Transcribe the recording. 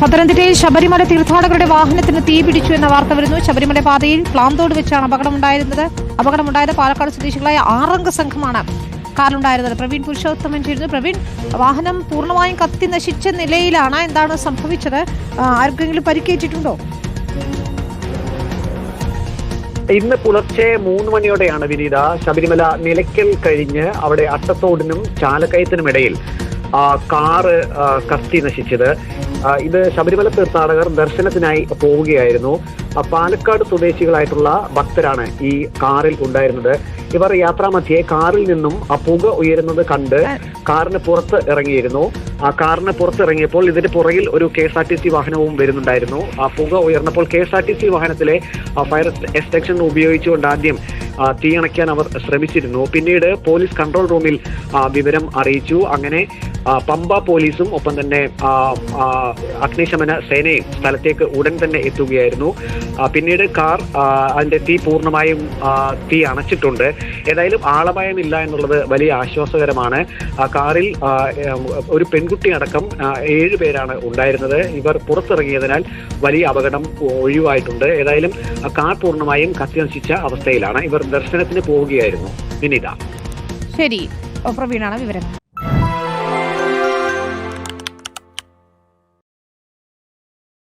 പത്തനംതിട്ടയിൽ ശബരിമല തീർത്ഥാടകരുടെ വാഹനത്തിന് തീപിടിച്ചു എന്ന വാർത്ത വരുന്നു. ശബരിമല പാതയിൽ പ്ലാന്തോട് വെച്ചാണ് അപകടമുണ്ടായിരുന്നത്. അപകടമുണ്ടായത് പാലക്കാട് സ്വദേശികളായ ആറംഗ സംഘമാണ് കാറിലുണ്ടായിരുന്നത്. പ്രവീൺ പുരുഷോത്തമൻ ചേരുന്നു. പ്രവീൺ വാഹനം പൂർണമായും കത്തി നശിച്ച നിലയിലാണ്. എന്താണ് സംഭവിച്ചത്? ആർക്കെങ്കിലും പരിക്കേറ്റിട്ടുണ്ടോ? ഇന്ന് പുലർച്ചെ മൂന്ന് മണിയോടെയാണ് വിനീത ശബരിമല നിലയ്ക്കൽ കഴിഞ്ഞ് അവിടെ അട്ടത്തോടിനും ചാലക്കയത്തിനുമിടയിൽ ഇടയിൽ കാറ് കത്തി നശിച്ചത്. ഇത് ശബരിമല തീർത്ഥാടകർ ദർശനത്തിനായി പോവുകയായിരുന്നു. പാലക്കാട് സ്വദേശികളായിട്ടുള്ള ഭക്തരാണ് ഈ കാറിൽ ഉണ്ടായിരുന്നത്. ഇവർ യാത്രാമധ്യേ കാറിൽ നിന്നും ആ പുക ഉയരുന്നത് കണ്ട് കാറിന് പുറത്ത് ഇറങ്ങിയിരുന്നു. ആ കാറിന് പുറത്തിറങ്ങിയപ്പോൾ ഇതിന്റെ പുറകിൽ ഒരു K S R T C വാഹനവും വരുന്നുണ്ടായിരുന്നു. ആ പുക ഉയർന്നപ്പോൾ K S R T C വാഹനത്തിലെ fire extension ഉപയോഗിച്ചുകൊണ്ട് ആദ്യം തീയണയ്ക്കാൻ അവർ ശ്രമിച്ചിരുന്നു. പിന്നീട് പോലീസ് കൺട്രോൾ റൂമിൽ വിവരം അറിയിച്ചു. അങ്ങനെ പമ്പ പോലീസും ഒപ്പം തന്നെ അഗ്നിശമന സേനയും സ്ഥലത്തേക്ക് ഉടൻ തന്നെ എത്തുകയായിരുന്നു. പിന്നീട് കാർ അതിന്റെ തീ പൂർണമായും തീ അണച്ചിട്ടുണ്ട്. ഏതായാലും ആളപായമില്ല എന്നുള്ളത് വലിയ ആശ്വാസകരമാണ്. കാറിൽ ഒരു പെൺ പെൺകുട്ടി അടക്കം ഏഴ് പേരാണ് ഉണ്ടായിരുന്നത്. ഇവർ പുറത്തിറങ്ങിയതിനാൽ വലിയ അപകടം ഒഴിവായിട്ടുണ്ട്. ഏതായാലും കാർ പൂർണമായും കത്തിനശിച്ച അവസ്ഥയിലാണ്. ഇവർ ദർശനത്തിന് പോവുകയായിരുന്നു. വിനീത. ശരി. പ്രവീണാണ് വിവരങ്ങൾ.